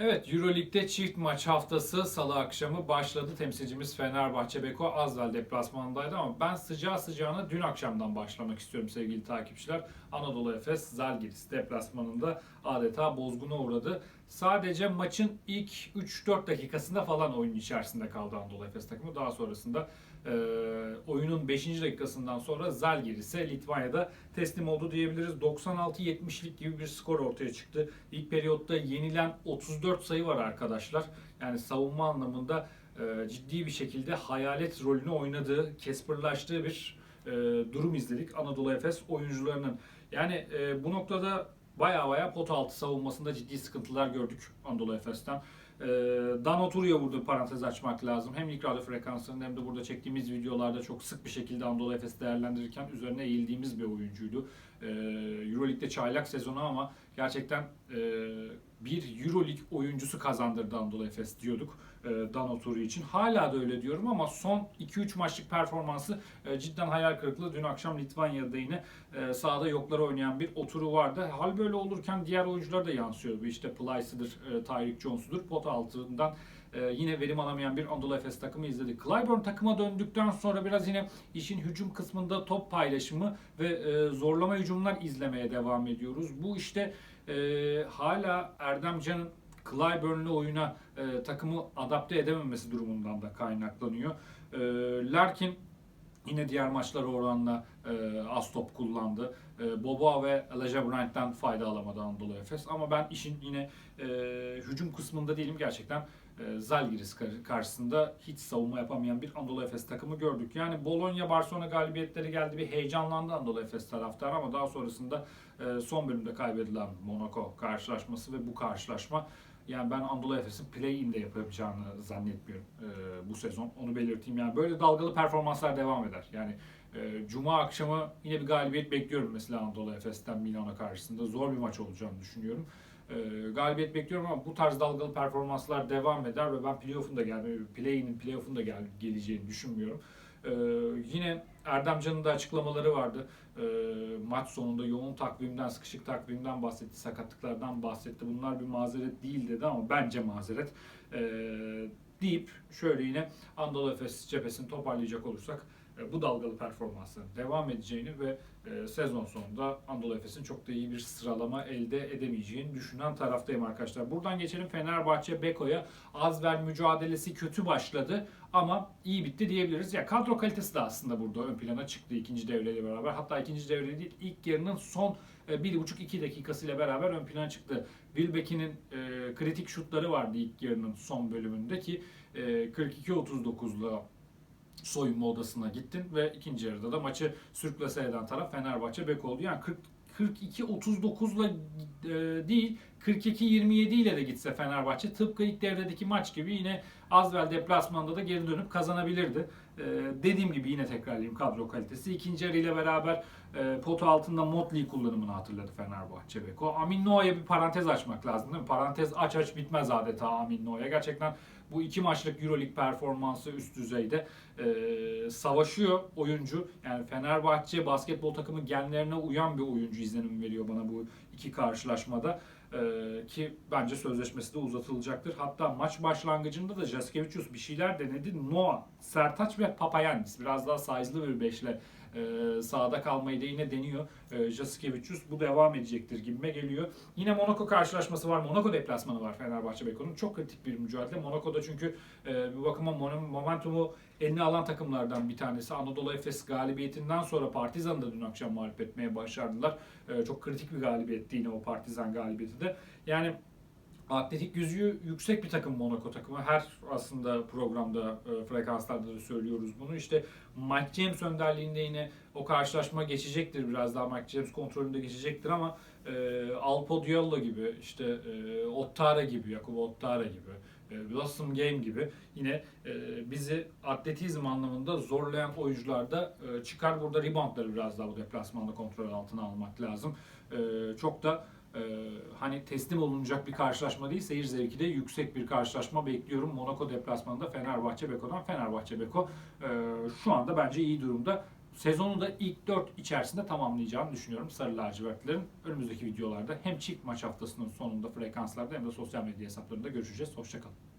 Evet Euroleague'de çift maç haftası salı akşamı başladı. Temsilcimiz Fenerbahçe Beko Azvel deplasmanındaydı ama ben sıcağı sıcağına dün akşamdan başlamak istiyorum sevgili takipçiler. Anadolu Efes Zalgiris deplasmanında adeta bozguna uğradı. Sadece maçın ilk 3-4 dakikasında falan oyun içerisinde kaldı Anadolu Efes takımı. Daha sonrasında e, oyunun 5. dakikasından sonra Zalgiris'e Litvanya'da teslim oldu diyebiliriz. 96-70'lik gibi bir skor ortaya çıktı. İlk periyotta yenilen 34 sayı var arkadaşlar. Yani savunma anlamında e, ciddi bir şekilde hayalet rolünü oynadığı, kesperlaştığı bir e, durum izledik Anadolu Efes oyuncularının. Yani e, bu noktada baya baya pot altı savunmasında ciddi sıkıntılar gördük Anadolu Efes'ten. Ee, Dan Oturu'ya burada parantez açmak lazım. Hem ilk radyo frekanslarında hem de burada çektiğimiz videolarda çok sık bir şekilde Anadolu Efes değerlendirirken üzerine eğildiğimiz bir oyuncuydu. Ee, Euroleague'de çaylak sezonu ama gerçekten e, bir Euroleague oyuncusu kazandırdı Anadolu Efes diyorduk e, Dan Oturu için. Hala da öyle diyorum ama son 2-3 maçlık performansı e, cidden hayal kırıklığı. Dün akşam Litvanya'da yine e, sahada yoklara oynayan bir Oturu vardı. Hal böyle olurken diğer oyuncular da yansıyor. İşte Plyce'dır, e, Tyreek Jones'udur. Pot altından e, yine verim alamayan bir Anadolu Efes takımı izledik. Clyburn takıma döndükten sonra biraz yine işin hücum kısmında top paylaşımı ve e, zorlama hücumlar izlemeye devam ediyoruz. Bu işte e, hala Erdem Can'ın Clyburn'lu oyuna e, takımı adapte edememesi durumundan da kaynaklanıyor. E, Larkin yine diğer maçlara oranla e, az top kullandı. E, Boba ve Elijah Bryant'ten fayda alamadı Anadolu Efes. Ama ben işin yine e, hücum kısmında değilim. Gerçekten Zalgiris kar- karşısında hiç savunma yapamayan bir Anadolu Efes takımı gördük. Yani Bologna Barcelona galibiyetleri geldi bir heyecanlandı Anadolu Efes taraftarı ama daha sonrasında e, son bölümde kaybedilen Monaco karşılaşması ve bu karşılaşma yani ben Anadolu Efes'in play-in'de yapabileceğini zannetmiyorum e, bu sezon. Onu belirteyim. Yani böyle dalgalı performanslar devam eder. Yani e, Cuma akşamı yine bir galibiyet bekliyorum mesela Anadolu Efes'ten Milano karşısında. Zor bir maç olacağını düşünüyorum. E, galibiyet bekliyorum ama bu tarz dalgalı performanslar devam eder ve ben playoff'un da gel, play-in'in playoff'un da gel, geleceğini düşünmüyorum. E, yine Erdem Can'ın da açıklamaları vardı. E, maç sonunda yoğun takvimden, sıkışık takvimden bahsetti, sakatlıklardan bahsetti. Bunlar bir mazeret değil dedi ama bence mazeret. E, deyip şöyle yine Anadolu Efes cephesini toparlayacak olursak bu dalgalı performansın devam edeceğini ve e, sezon sonunda Anadolu Efes'in çok da iyi bir sıralama elde edemeyeceğini düşünen taraftayım arkadaşlar. Buradan geçelim Fenerbahçe Beko'ya. Azver mücadelesi kötü başladı ama iyi bitti diyebiliriz. Ya kadro kalitesi de aslında burada ön plana çıktı ikinci devreyle beraber. Hatta ikinci devre değil ilk yarının son e, bir buçuk iki dakikasıyla beraber ön plana çıktı. Wilbeck'in e, kritik şutları vardı ilk yarının son bölümünde ki e, 42-39'la soyunma odasına gittin ve ikinci yarıda da maçı sürklase eden taraf Fenerbahçe Beko oldu. Yani 40 42-39'la e, değil 42-27 ile de gitse Fenerbahçe tıpkı ilk devredeki maç gibi yine Azvel deplasmanda da geri dönüp kazanabilirdi. E, dediğim gibi yine tekrarlayayım kadro kalitesi. İkinci yarı ile beraber e, potu altında Motley kullanımını hatırladı Fenerbahçe Beko. Amin Noa'ya bir parantez açmak lazım değil mi? Parantez aç aç bitmez adeta Amin Noa'ya. Gerçekten bu iki maçlık Euroleague performansı üst düzeyde e, savaşıyor oyuncu. Yani Fenerbahçe basketbol takımı genlerine uyan bir oyuncu izlenimi veriyor bana bu iki karşılaşmada. E, ki bence sözleşmesi de uzatılacaktır. Hatta maç başlangıcında da Jaskevicius bir şeyler denedi. Noah, Sertaç ve Papayannis biraz daha size'lı bir beşle e, sahada kalmayı da yine deniyor. E, Jaskevicius bu devam edecektir gibime geliyor. Yine Monaco karşılaşması var. Monaco deplasmanı var Fenerbahçe Beko'nun. Çok kritik bir mücadele. Monaco'da çünkü e, bir bakıma momentumu eline alan takımlardan bir tanesi. Anadolu Efes galibiyetinden sonra Partizan'ı da dün akşam mağlup etmeye başardılar. E, çok kritik bir galibiyetti yine o Partizan galibiyeti de. Yani Atletik yüzüğü yüksek bir takım Monaco takımı. Her aslında programda, e, frekanslarda da söylüyoruz bunu. İşte Mike James önderliğinde yine o karşılaşma geçecektir. Biraz daha Mike James kontrolünde geçecektir ama e, Alpo Diallo gibi, işte e, Ottara gibi, Jakob Ottara gibi, e, Blossom Game gibi yine e, bizi atletizm anlamında zorlayan oyuncular da e, çıkar. Burada reboundları biraz daha bu deplasmanda kontrol altına almak lazım. E, çok da ee, hani teslim olunacak bir karşılaşma değil, seyir zevki de yüksek bir karşılaşma bekliyorum. Monaco deplasmanında Fenerbahçe Beko'dan. Fenerbahçe Beko e, şu anda bence iyi durumda. sezonu da ilk 4 içerisinde tamamlayacağını düşünüyorum Sarı Lacivertlerin. Önümüzdeki videolarda hem çift maç haftasının sonunda frekanslarda hem de sosyal medya hesaplarında görüşeceğiz. Hoşçakalın.